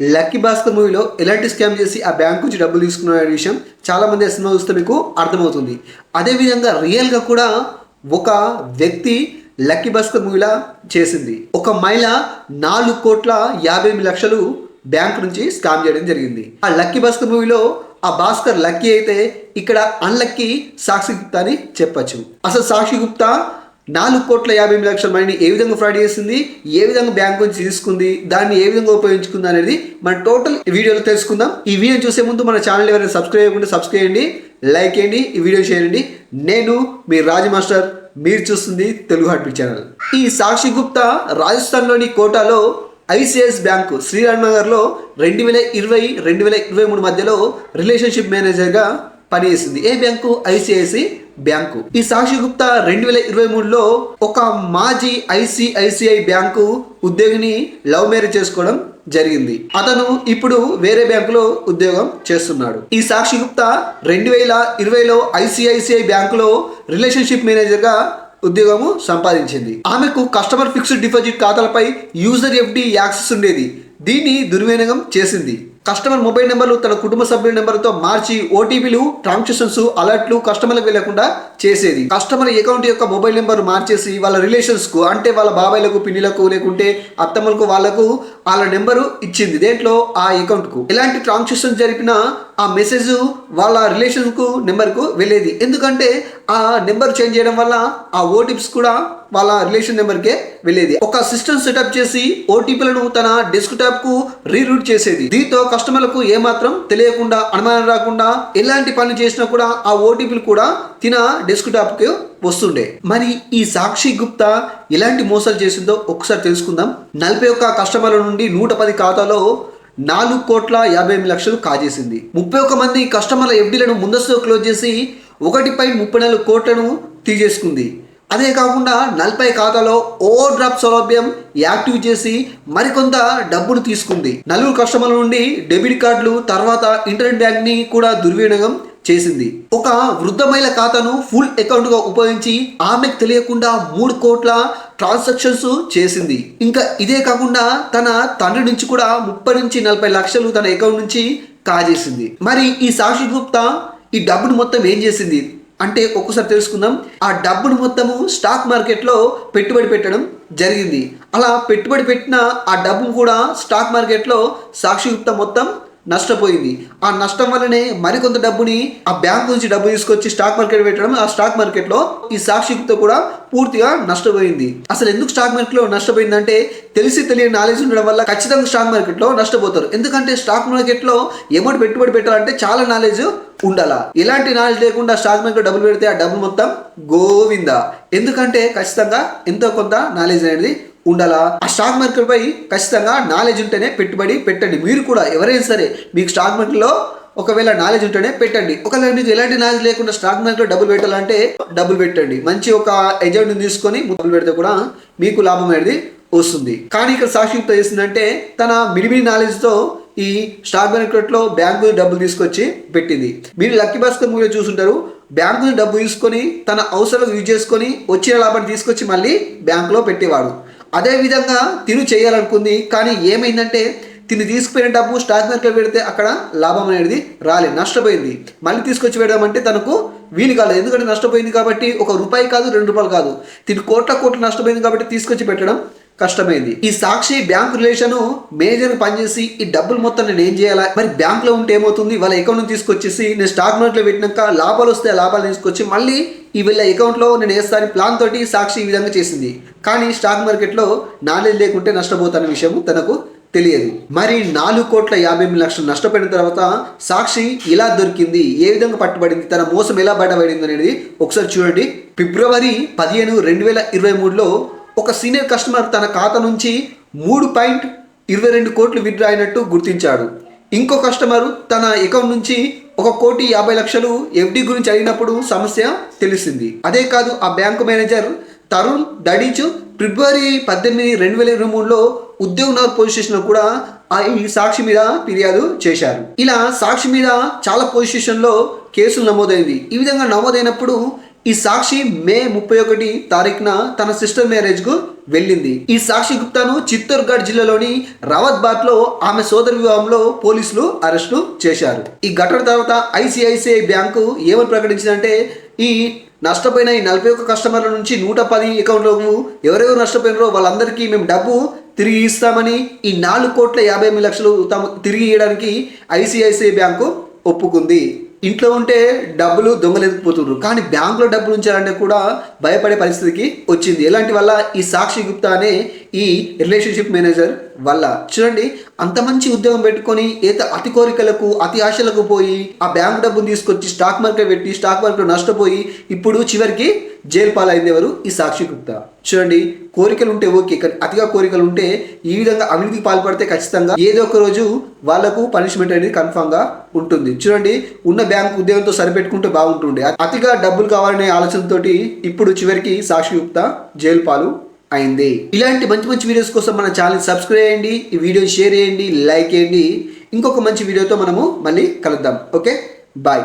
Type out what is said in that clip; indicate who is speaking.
Speaker 1: Lucky Bhaskar మూవీలో ఎలాంటి scam చేసి ఆ బ్యాంక్ నుంచి డబ్బులు తీసుకున్న విషయం చాలామంది ఆ సినిమా చూస్తే మీకు అర్థమవుతుంది. అదేవిధంగా రియల్గా కూడా ఒక వ్యక్తి లక్కీ భాస్కర్ మూవీలా చేసింది. ఒక మహిళ నాలుగు కోట్ల యాభై ఎనిమిది లక్షలు బ్యాంక్ నుంచి స్కామ్ చేయడం జరిగింది. ఆ లక్కీ భాస్కర్ మూవీలో ఆ భాస్కర్ లక్కీ అయితే ఇక్కడ అన్లక్కీ సాక్షి గుప్తా అని చెప్పచ్చు. అసలు సాక్షి గుప్తా నాలుగు కోట్ల యాభై ఎనిమిది లక్షల మనీని ఏ విధంగా ఫ్రాడ్ చేసింది? ఏ విధంగా బ్యాంక్ నుంచి తీసుకుంది? దాన్ని ఏ విధంగా ఉపయోగించుకుంది అనేది మన టోటల్ వీడియోలో తెలుసుకుందాం. ఈ వీడియో చూసే ముందు మన ఛానల్ ఎవరైనా సబ్స్క్రైబ్ చేయకుండా సబ్స్క్రైబ్ చేయండి లైక్ చేయండి ఈ వీడియో చేయండి. నేను మీ రాజ్ మాస్టర్ మీరు చూస్తుంది తెలుగు హార్ట్ ఛానల్ ఈ సాక్షి గుప్తా రాజస్థాన్లోని కోటాలో ఐసిఎస్ బ్యాంకు శ్రీరామ్ నగర్లో రెండు వేల ఇరవై రెండు వేల ఇరవై మూడు మధ్యలో రిలేషన్షిప్ మేనేజర్గా పనిచేసింది ఏ బ్యాంకు? ICICI bank. ఈ సాక్షి గుప్తా రెండు వేల ఇరవై మూడులో ఒక మాజీ ఐసిఐసిఐ బ్యాంకు ఉద్యోగిని లవ్ మ్యారేజ్ చేసుకోవడం జరిగింది. అతను ఇప్పుడు వేరే బ్యాంకులో ఉద్యోగం చేస్తున్నాడు. ఈ సాక్షి గుప్తా రెండు వేల ఇరవైలో ఐసిఐసిఐ బ్యాంకులో రిలేషన్షిప్ మేనేజర్గా ఉద్యోగము సంపాదించింది. ఆమెకు కస్టమర్ ఫిక్స్డ్ డిపాజిట్ ఖాతాలపై యూజర్ ఎఫ్డి యాక్సెస్ ఉండేది. దీన్ని దుర్వినియోగం చేసింది. కస్టమర్ మొబైల్ నెంబర్లు తన కుటుంబ సభ్యుల నెంబర్తో మార్చి ఓటీపీలు ట్రాన్సాక్షన్స్ అలర్ట్లు కస్టమర్లకు వెళ్ళకుండా చేసేది. కస్టమర్ అకౌంట్ యొక్క మొబైల్ నెంబర్ మార్చేసి వాళ్ళ రిలేషన్స్కు అంటే వాళ్ళ బాబాయ్లకు పిన్నిలకు లేకుంటే అత్తమ్మలకు వాళ్ళకు వాళ్ళ నెంబరు ఇచ్చింది. దేంట్లో? ఆ అకౌంట్కు ఎలాంటి ట్రాన్సాక్షన్ జరిపినా ఆ మెసేజ్ వాళ్ళ రిలేషన్కు నెంబర్కు వెళ్ళేది. ఎందుకంటే ఆ నెంబర్ చేంజ్ చేయడం వల్ల ఆ ఓటీపీస్ కూడా వాళ్ళ రిలేషన్ నెంబర్కే వెళ్ళేది. ఒక సిస్టమ్ సెటప్ చేసి ఓటీపీలను తన డెస్క్ టాప్కు రీరూట్ చేసేది. దీంతో కస్టమర్లకు ఏమాత్రం తెలియకుండా అనుమానం రాకుండా ఎలాంటి పని చేసినా కూడా ఆ ఓటీపీలు కూడా తిన డెస్క్ టాప్కు వస్తుండే. మరి ఈ సాక్షి గుప్తా ఎలాంటి మోసాలు చేసిందో ఒకసారి తెలుసుకుందాం. నలభై ఒక్క కస్టమర్ల నుండి నూట పది ఖాతాలో నాలుగు కోట్ల యాభై ఎనిమిది లక్షలు కాజేసింది. ముప్పై ఒక మంది కస్టమర్ల ఎఫ్డీలను ముందస్తుగా క్లోజ్ చేసి ఒకటి ముప్పై నాలుగు కోట్లను తీసేసుకుంది. అదే కాకుండా నలభై ఖాతాలో ఓవర్ డ్రాప్ సౌలభ్యం యాక్టివ్ చేసి మరికొంత డబ్బును తీసుకుంది. నలుగురు కస్టమర్ల నుండి డెబిట్ కార్డులు తర్వాత ఇంటర్నెట్ బ్యాంక్ని కూడా దుర్వినియోగం చేసింది. ఒక వృద్ధ మహిళ ఖాతాను ఫుల్ అకౌంట్గా ఉపయోగించి ఆమెకు తెలియకుండా మూడు కోట్ల ట్రాన్సాక్షన్స్ చేసింది. ఇంకా ఇదే కాకుండా తన తండ్రి నుంచి కూడా ముప్పై నుంచి నలభై లక్షలు తన అకౌంట్ నుంచి కాజేసింది. మరి ఈ సాక్షి గుప్తా ఈ డబ్బును మొత్తం ఏం చేసింది? అంటే ఒక్కసారి తెలుసుకుందాం. ఆ డబ్బును మొత్తము స్టాక్ మార్కెట్లో పెట్టుబడి పెట్టడం జరిగింది. అలా పెట్టుబడి పెట్టిన ఆ డబ్బు కూడా స్టాక్ మార్కెట్లో సాక్షి గుప్తా మొత్తం నష్టపోయింది. ఆ నష్టం వల్లనే మరికొంత డబ్బుని ఆ బ్యాంక్ నుంచి డబ్బు తీసుకొచ్చి స్టాక్ మార్కెట్ పెట్టడం ఆ స్టాక్ మార్కెట్లో ఈ సాక్షితో కూడా పూర్తిగా నష్టపోయింది. అసలు ఎందుకు స్టాక్ మార్కెట్లో నష్టపోయిందంటే తెలిసి తెలియని నాలెడ్జ్ ఉండడం వల్ల ఖచ్చితంగా స్టాక్ మార్కెట్లో నష్టపోతారు. ఎందుకంటే స్టాక్ మార్కెట్లో అమౌంట్ పెట్టుబడి పెట్టాలంటే చాలా నాలెడ్జ్ ఉండాలా. ఎలాంటి నాలెడ్జ్ లేకుండా స్టాక్ మార్కెట్ డబ్బులు పెడితే ఆ డబ్బు మొత్తం గోవిందా? ఎందుకంటే ఖచ్చితంగా ఎంతో కొంత నాలెడ్జ్ అనేది ఉండాలా? ఆ స్టాక్ మార్కెట్ పై ఖచ్చితంగా నాలెడ్జ్ ఉంటేనే పెట్టుబడి పెట్టండి. మీరు కూడా ఎవరైనా సరే మీకు స్టాక్ మార్కెట్లో ఒకవేళ నాలెడ్జ్ ఉంటేనే పెట్టండి. ఒకవేళ మీకు ఎలాంటి నాలెడ్జ్ లేకుండా స్టాక్ మార్కెట్లో డబ్బులు పెట్టాలంటే డబ్బులు పెట్టండి. మంచి ఒక ఏజెంట్ని తీసుకొని డబ్బులు పెడితే కూడా మీకు లాభం అనేది వస్తుంది. కానీ ఇక్కడ సాక్షిప్త చేసిందంటే తన మిడిమిడి నాలెడ్జ్తో ఈ స్టాక్ మార్కెట్లో బ్యాంకు డబ్బులు తీసుకొచ్చి పెట్టింది. మీరు లక్కీ భాస్కర్ మూవీలో చూసుంటారు. బ్యాంకు డబ్బు తీసుకొని తన అవసరాలు యూజ్ చేసుకొని వచ్చిన లాభాన్ని తీసుకొచ్చి మళ్ళీ బ్యాంకులో పెట్టేవాడు. అదేవిధంగా తిను చేయాలనుకుంది కానీ ఏమైందంటే తిని తీసుకుపోయిన డబ్బు స్టాక్ మార్కెట్ పెడితే అక్కడ లాభం అనేది రాలేదు నష్టపోయింది. మళ్ళీ తీసుకొచ్చి పెడదామంటే తనకు వీలు కాలేదు. ఎందుకంటే నష్టపోయింది కాబట్టి ఒక రూపాయి కాదు రెండు రూపాయలు కాదు. తిని కోట్ల కోట్లు నష్టపోయింది కాబట్టి తీసుకొచ్చి పెట్టడం కష్టమైంది. ఈ సాక్షి బ్యాంక్ రిలేషన్ మేనేజర్ పనిచేసి ఈ డబ్బులు మొత్తం నేను ఏం చేయాలా? మరి బ్యాంక్లో ఉంటే ఏమవుతుంది? వాళ్ళ అకౌంట్ నుంచి తీసుకొచ్చేసి నేను స్టాక్ మార్కెట్లో పెట్టినాక లాభాలు వస్తే లాభాలు తీసుకొచ్చి మళ్ళీ ఈ వీళ్ళ అకౌంట్లో నేను వేస్తాను ప్లాన్ తోటి సాక్షి ఈ విధంగా చేసింది. కానీ స్టాక్ మార్కెట్లో నాలెడ్జ్ లేకుంటే నష్టపోతాన్న విషయం తనకు తెలియదు. మరి నాలుగు కోట్ల యాభై ఎనిమిది లక్షలు నష్టపోయిన తర్వాత సాక్షి ఇలా దొరికింది ఏ విధంగా పట్టుబడింది తన మోసం ఎలా బయటపడింది అనేది ఒకసారి చూడండి. ఫిబ్రవరి పదిహేను రెండు వేల ఇరవై మూడులో ఒక సీనియర్ కస్టమర్ తన ఖాతా నుంచి మూడు పాయింట్ ఇరవై రెండు కోట్లు విత్డ్రా అయినట్టు గుర్తించాడు. ఇంకో కస్టమర్ తన అకౌంట్ నుంచి ఒక కోటి యాభై లక్షలు ఎఫ్డి గురించి అడిగినప్పుడు సమస్య తెలిసింది. అదే కాదు ఆ బ్యాంకు మేనేజర్ తరుణ్ దడీచు ఫిబ్రవరి పద్దెనిమిది రెండు వేల ఇరవై మూడులో ఉద్యోగనగర్ పోలీస్ స్టేషన్లో కూడా ఆ ఈ సాక్షి మీద ఫిర్యాదు చేశారు. ఇలా సాక్షి మీద చాలా పోలీస్ స్టేషన్లో కేసులు నమోదైంది ఈ విధంగా నమోదైనప్పుడు ఈ సాక్షి మే ముప్పై ఒకటి తారీఖున తన సిస్టర్ మ్యారేజ్కు వెళ్ళింది. ఈ సాక్షి గుప్తాను చిత్తూర్గఢ్ జిల్లాలోని రావత్బాద్లో ఆమె సోదరి వివాహంలో పోలీసులు అరెస్టు చేశారు. ఈ ఘటన తర్వాత ఐసిఐసిఐ బ్యాంకు ఏమని ప్రకటించిందంటే ఈ నష్టపోయిన ఈ నలభై ఒక్క కస్టమర్ల నుంచి నూట పది అకౌంట్లకు ఎవరెవరు నష్టపోయినారో వాళ్ళందరికీ మేము డబ్బు తిరిగి ఇస్తామని ఈ నాలుగు కోట్ల యాభై ఎనిమిది లక్షలు తాము తిరిగి ఇవ్వడానికి ఐసిఐసిఐ బ్యాంకు ఒప్పుకుంది. ఇంట్లో ఉంటే డబ్బులు దొంగలేకపోతుండ్రు కానీ బ్యాంకులో డబ్బులు ఉంచాలంటే కూడా భయపడే పరిస్థితికి వచ్చింది. ఎలాంటి వల్ల ఈ సాక్షి గుప్తా అనే ఈ రిలేషన్షిప్ మేనేజర్ వల్ల. చూడండి అంత మంచి ఉద్యోగం పెట్టుకొని ఏదో అతి కోరికలకు అతి ఆశలకు పోయి ఆ బ్యాంక్ డబ్బును తీసుకొచ్చి స్టాక్ మార్కెట్ పెట్టి స్టాక్ మార్కెట్ నష్టపోయి ఇప్పుడు చివరికి జైలు పాలైంది ఎవరు? ఈ సాక్షి గుప్తా. చూడండి కోరికలు ఉంటే ఓకే కానీ అతిగా కోరికలు ఉంటే ఈ విధంగా అవినీతికి పాల్పడితే ఖచ్చితంగా ఏదో ఒక రోజు వాళ్ళకు పనిష్మెంట్ అనేది కన్ఫామ్గా ఉంటుంది. చూడండి ఉన్న బ్యాంక్ ఉద్యోగంతో సరిపెట్టుకుంటే బాగుంటుండే. అతిగా డబ్బులు కావాలనే ఆలోచనతోటి ఇప్పుడు చివరికి సాక్షి గుప్తా జైలు పాలు అయింది. ఇలాంటి మంచి మంచి వీడియోస్ కోసం మన ఛానల్ సబ్స్క్రైబ్ చేయండి ఈ వీడియో షేర్ చేయండి లైక్ చేయండి. ఇంకొక మంచి వీడియోతో మనము మళ్ళీ కలుద్దాం. Okay bye